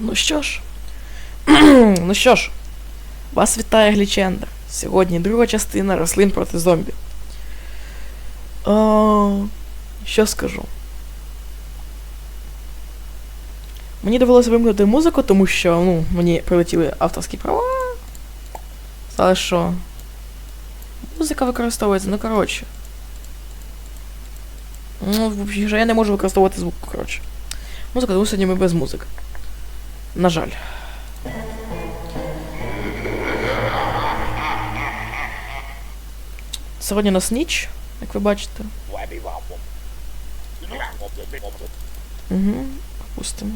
Ну що ж. ну що ж, вас вітає Глічендер. Сьогодні друга частина рослин проти зомбі. О, що скажу? Мені довелося вимкнути музику, тому що ну, мені прилетіли авторські права. Але що? Музика використовується, ну коротше. Ну, взагалі, я не можу використовувати звук, коротше. Музика, тому сьогодні ми без музики. На жаль. Сьогодні у нас ніч, як ви бачите. Угу, опустимо.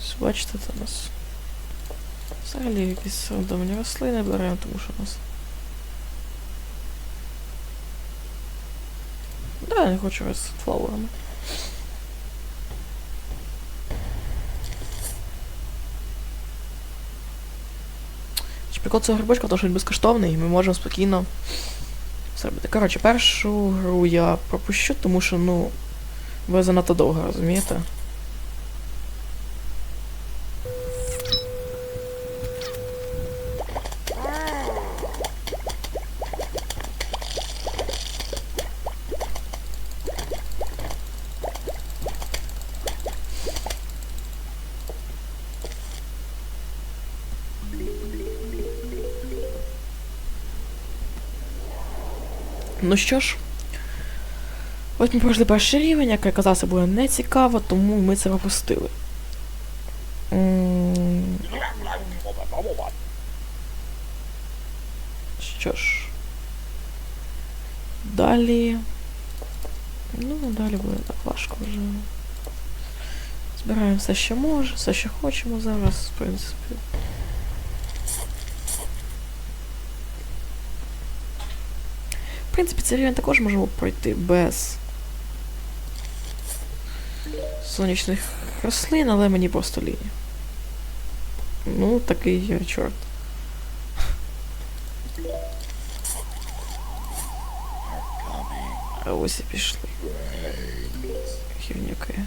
Ось Бачите, це у нас. Взагалі якісь рандомні рослини беремо, тому що у нас. Да, я не хочу з флауерами. Прикол цього грибочка, тому що він безкоштовний, і ми можемо спокійно зробити. робити. Коротше, першу гру я пропущу, тому що, ну, ви занадто довго, розумієте? Ну що ж, ось ми пройшли перший рівень, який казався буде нецікаво, тому ми це пропустили. Що ж. Далі. Ну, далі буде так важко вже. Збираємо все, що може, все, що хочемо зараз, в принципі. В принципі, цей рівень також можемо пройти без сонячних рослин, але мені просто лінія. Ну, такий чорт. А ось і пішли. Хівняки.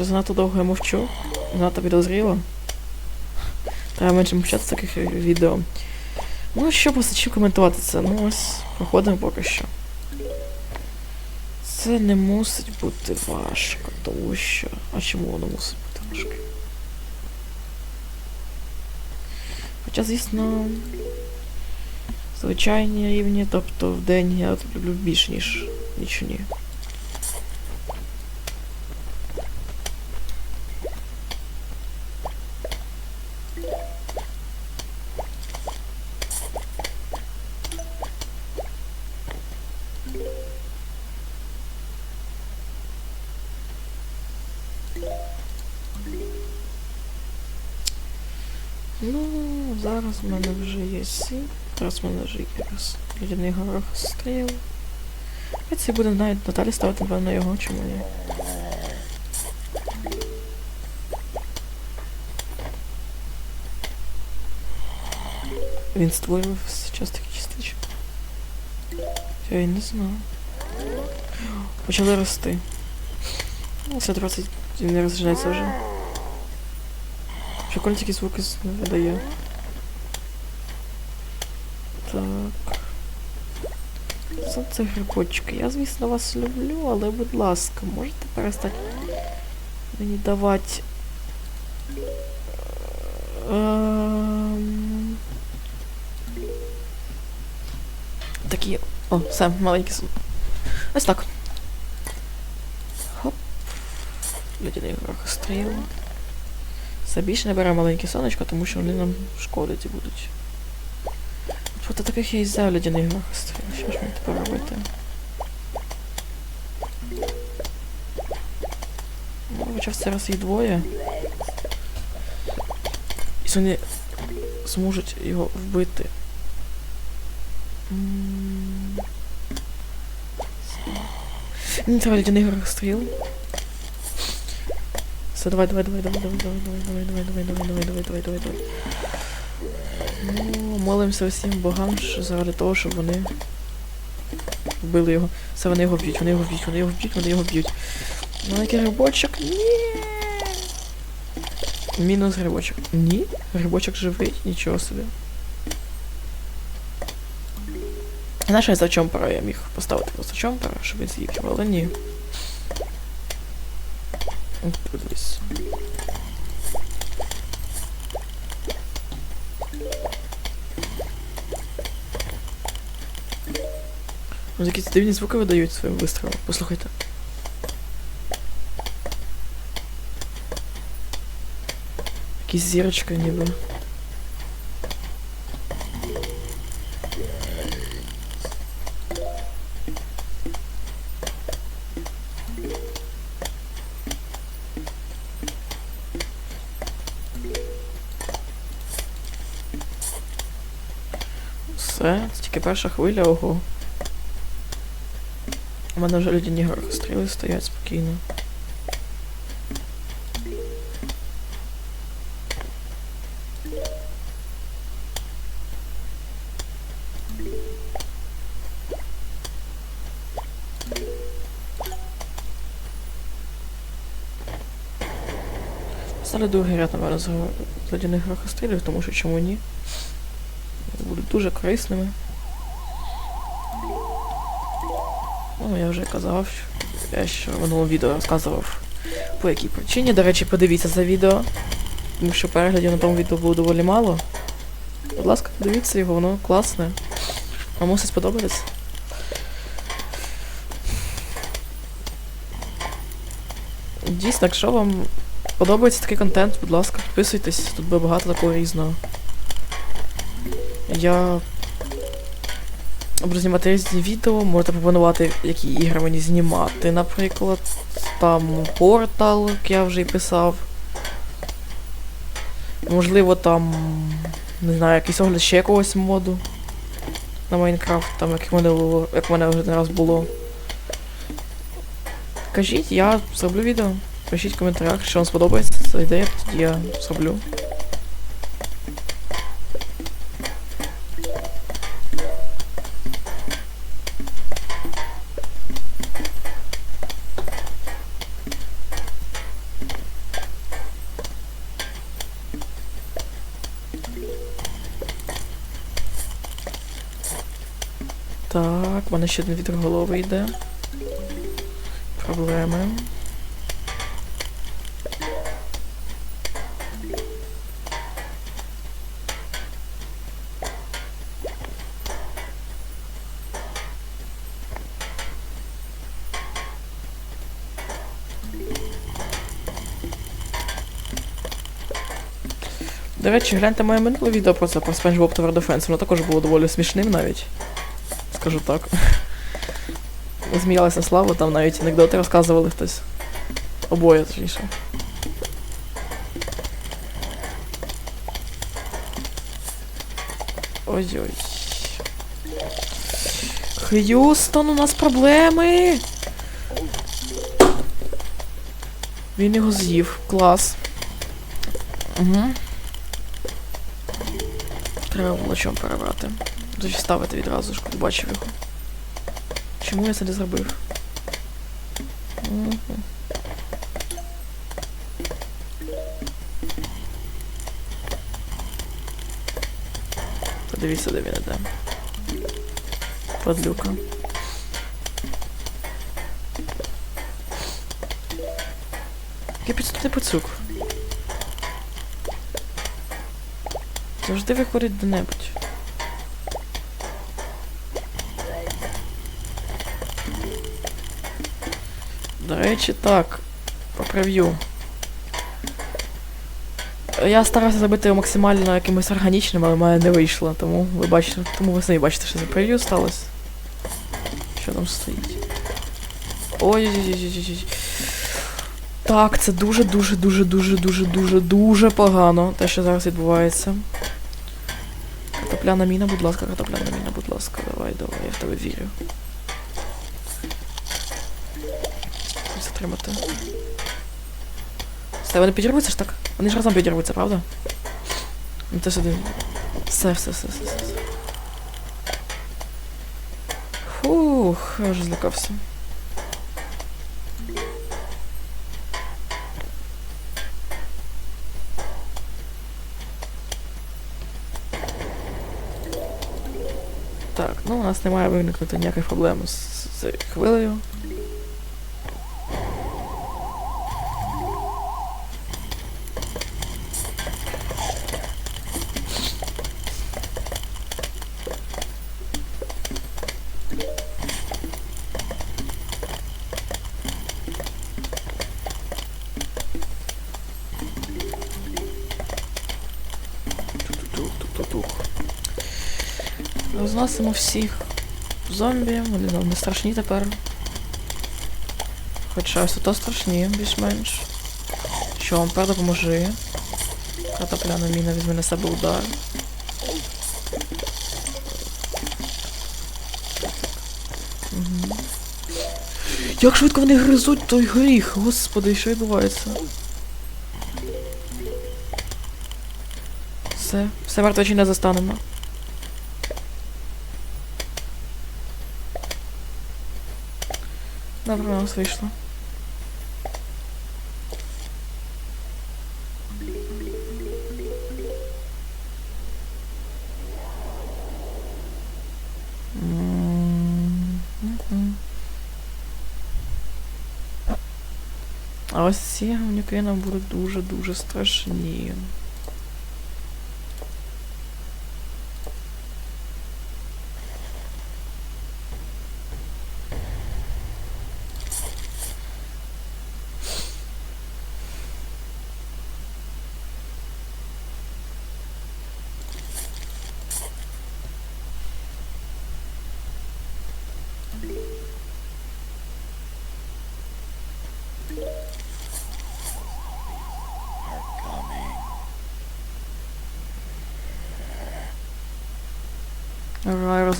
Так занадто довго я мовчу. Занадто підозріло. Треба менше мовчати з таких відео. Ну що просто коментувати це? Ну ось, проходимо поки що. Це не мусить бути важко, тому що. А чому воно мусить бути важке? Хоча, звісно, звичайні рівні, тобто в день я люблю більше, ніж нічні. Ну, зараз в мене вже є сі. Зараз в мене вже є раз. Лідяний горох стріл. А це буде навіть Наталі ставити, напевно, його, чому ні. Він створював зараз такі частички. Я і не знаю. Почали рости. Ну, все 20 не розжинається вже. Прикольно такі звуки видає. Так. Що це грибочки? Я, звісно, вас люблю, але, будь ласка, можете перестати мені давати. Ем... Такі. О, все, маленький сон. Ось так. Хоп. Людяний горох стріл. Все більше не бере маленьке сонечко, тому що вони нам шкодити будуть. От Проти таких я і взяв горох стріл. Що ж мені тепер робити? Ну, хоча в цей раз їх двоє. І вони зможуть його вбити. Мені треба ледяний стріл. Все, давай, давай, давай, давай, давай, давай, давай, давай, давай, давай, давай, давай, давай, давай, давай. Ну, молимося всім богам заради того, щоб вони вбили його. Все, вони його б'ють, вони його б'ють, вони його б'ють, вони його б'ють. Маленький грибочок. Ні. Мінус грибочок. Ні? Грибочок живий, нічого собі. Знаєш, я за чомпера я міг поставити просто чомпера, щоб він з'їв але ні. От, Подивись. Ось якісь дивні звуки видають своїм вистрілом. Послухайте. Якісь зірочки ніби. Перша хвиля, ого. У мене вже ледяні горохостріли стоять спокійно. Стали другий ряд, з гро- з ледяних горохострілів, тому що чому ні? Будуть дуже корисними. Ну, я вже казав, я ще в минулому відео розказував по якій причині. До речі, подивіться за відео, тому що переглядів на тому відео було доволі мало. Будь ласка, подивіться його, воно класне. Вам мусить сподобатись. Дійсно, якщо вам подобається такий контент, будь ласка, підписуйтесь, тут буде багато такого різного. Я буду знімати різні відео, можете пропонувати, які ігри мені знімати, наприклад. Там Портал, як я вже і писав. Можливо, там. Не знаю, якийсь огляд ще якогось моду на Майнкрафт, там як в мене як мене вже не раз було. Кажіть, я зроблю відео. Пишіть в коментарях, що вам сподобається ця ідея, тоді я зроблю. Ще один вітер голови йде. Проблеми. До речі, гляньте моє минуле відео про це про SpongeBob Tower Defense. Воно також було доволі смішним навіть. Скажу так. Зміялися на там навіть анекдоти розказували хтось. Обоє, точніше. Ой-ой. Х'юстон, у нас проблеми. Він його з'їв. Клас. Угу. Треба було чом перебрати. Тоді ставити відразу ж, коли бачив його. Чому я це не зробив? Мгм. Подивіться, де він іде. Подлюка. Який підступний пацюк. Завжди виходить. До речі, так. По прев'ю. Я старався зробити його максимально якимось органічним, але в мене не вийшло, тому ви бачите, тому ви самі бачите, що за прев'ю сталося. Що там стоїть? Ой-ой-ой-ой-ой. Так, це дуже, дуже, дуже, дуже, дуже, дуже, дуже погано, те, що зараз відбувається. Картопляна міна, будь ласка, картопляна міна, будь ласка, давай, давай, я в тебе вірю. Затримати. Все, вони підірвуться ж так? Вони ж разом підірвуться, правда? Ну ж один. Все, все, все, все, все. Фух, я вже злякався. Так, ну у нас не має виникнути ніяких проблем з з хвилею. Розносимо всіх зомбі, вони нам не страшні тепер. Хоча все то страшні, більш-менш. Що вам пер допоможи. Картопляна міна візьме на себе удар. Як швидко вони гризуть той гріх, господи, що відбувається? Все, все мертве чи не застанемо. Добре, у нас вийшло. А ось ці гавнюки нам будуть дуже-дуже страшні.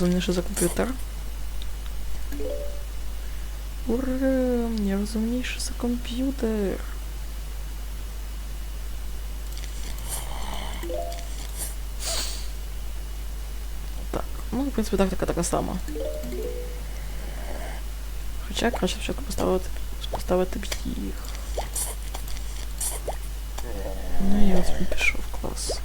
Ура, розумніше за комп'ютер. Ура, мені розумніше за комп'ютер. Так, ну, в принципі, тактика така сама. Хоча краще спочатку поставити, поставити б їх. Ну і от він пішов клас.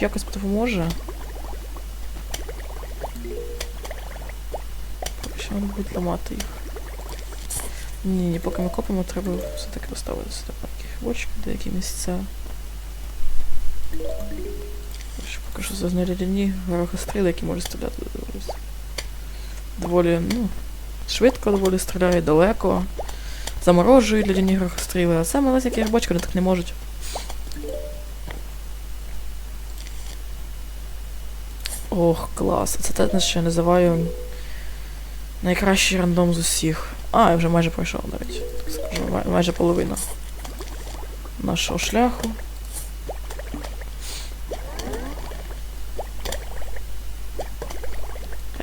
Хоч якось допоможе. Поки що вони будуть ламати їх. Ні, ні, поки ми копимо, треба все-таки поставити сюди таких бочки, деякі місця. Що поки що знарядні горохостріли, які можуть стріляти доволі. Доволі, ну, швидко доволі стріляють, далеко. Заморожують лядяні горохостріли, а саме маленькі бочки вони так не можуть. Клас. Це те, що я називаю найкращий рандом з усіх. А, я вже майже пройшов навіть. Скажу, май- майже половина нашого шляху.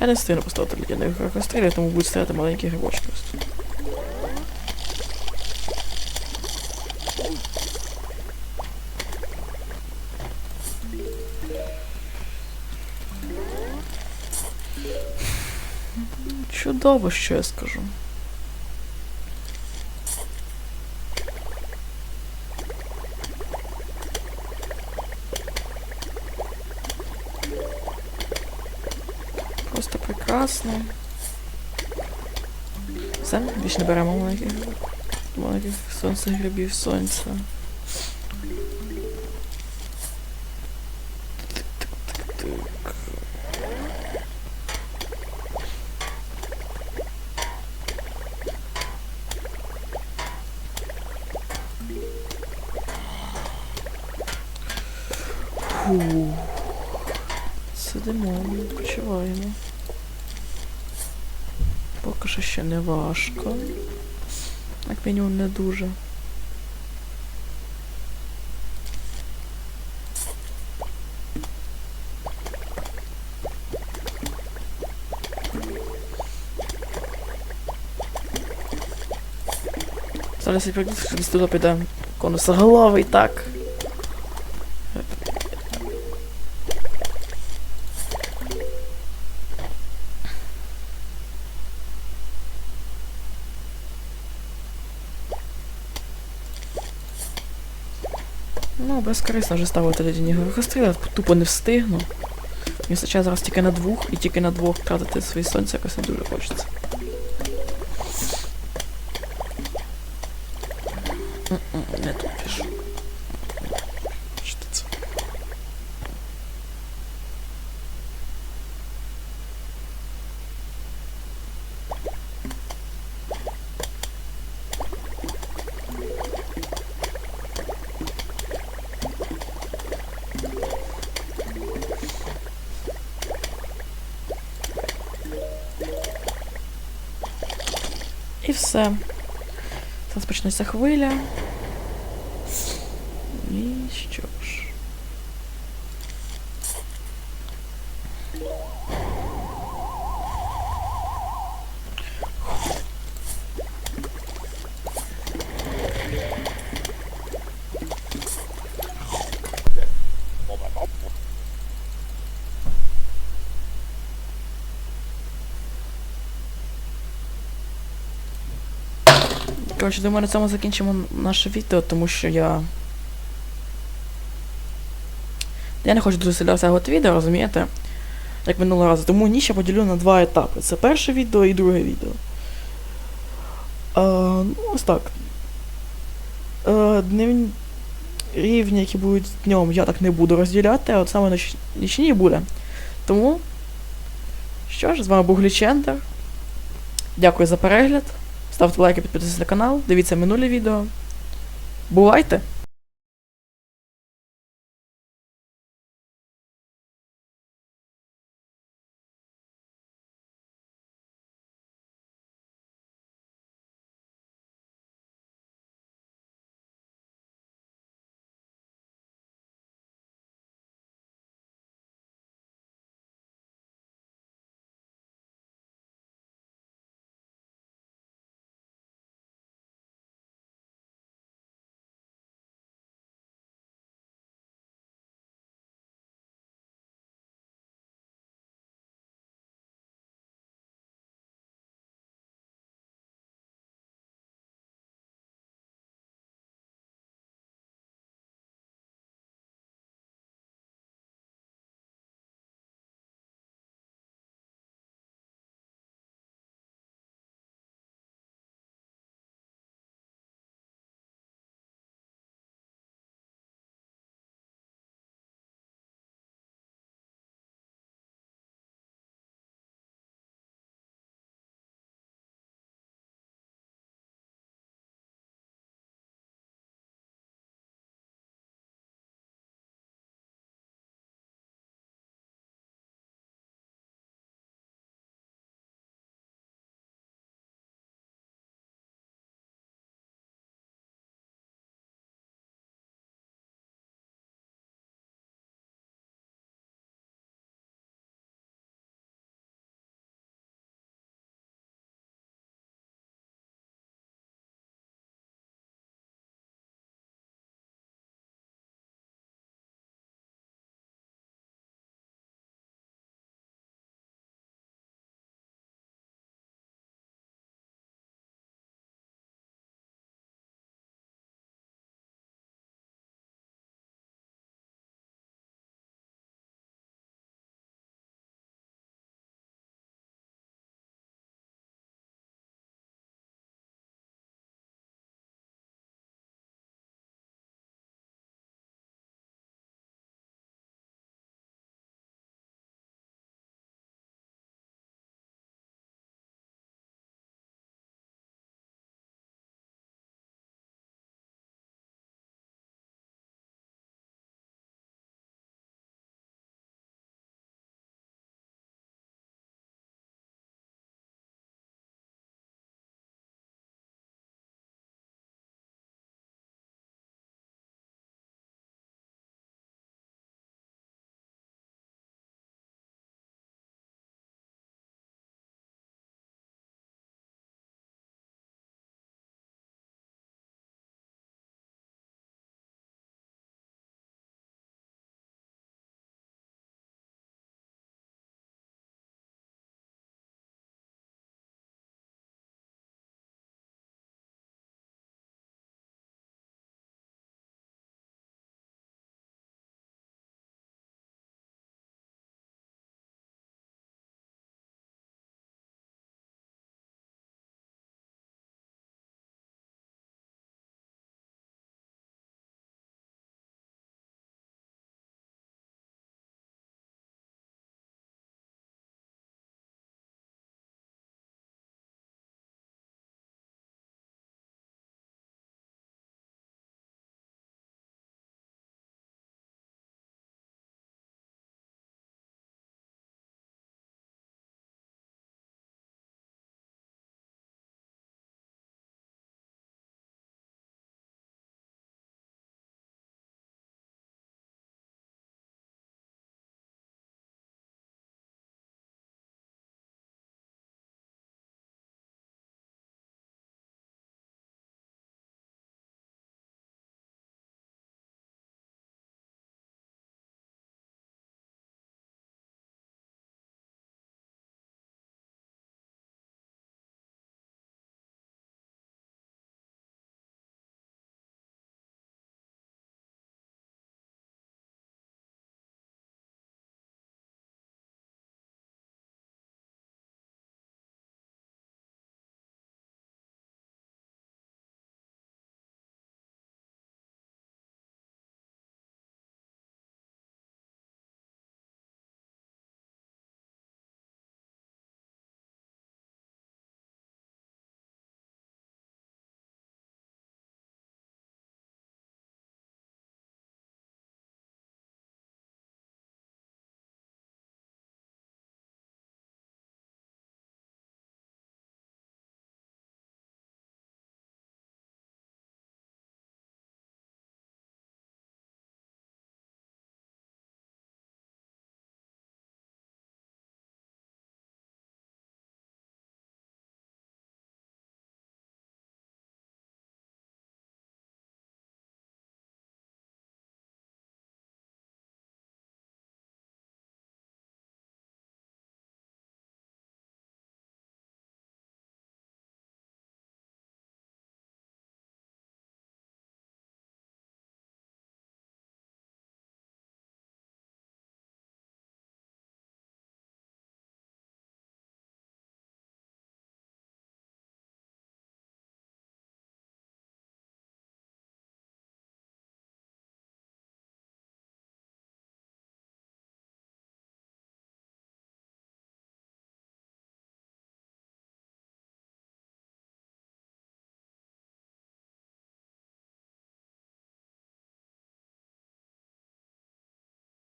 Я не встигну поставити ледяних горохострілів, тому будуть стояти маленькі грибочки просто. Що я скажу. Просто прекрасно. Все, більше не беремо маленьких, маленьких сонце грибів сонця. Фу. Сидимо, відпочиваємо. Поки що ще не важко. Як мінімум не дуже. Зараз я туди піде конусоголовий, так. Ну, безкорисно вже ставити ледяні горохостріли, тупо не встигну. Мені зараз тільки на двох, і тільки на двох тратити свої сонця якось не дуже хочеться. І все. Зараз почнеться хвиля. І що ж. Коротше, думаю, на цьому закінчимо наше відео, тому що я. Я не хочу дуже сильно розтягувати відео, розумієте? Як минулого разу. Тому ніч я поділю на два етапи. Це перше відео і друге відео. А, ну, ось так. А, дневні рівні, які будуть днем, я так не буду розділяти, а от саме ноч... нічні буде. Тому. Що ж, з вами був Глічендер. Дякую за перегляд. Ставте лайки, підписуйтесь на канал, дивіться минулі відео. Бувайте!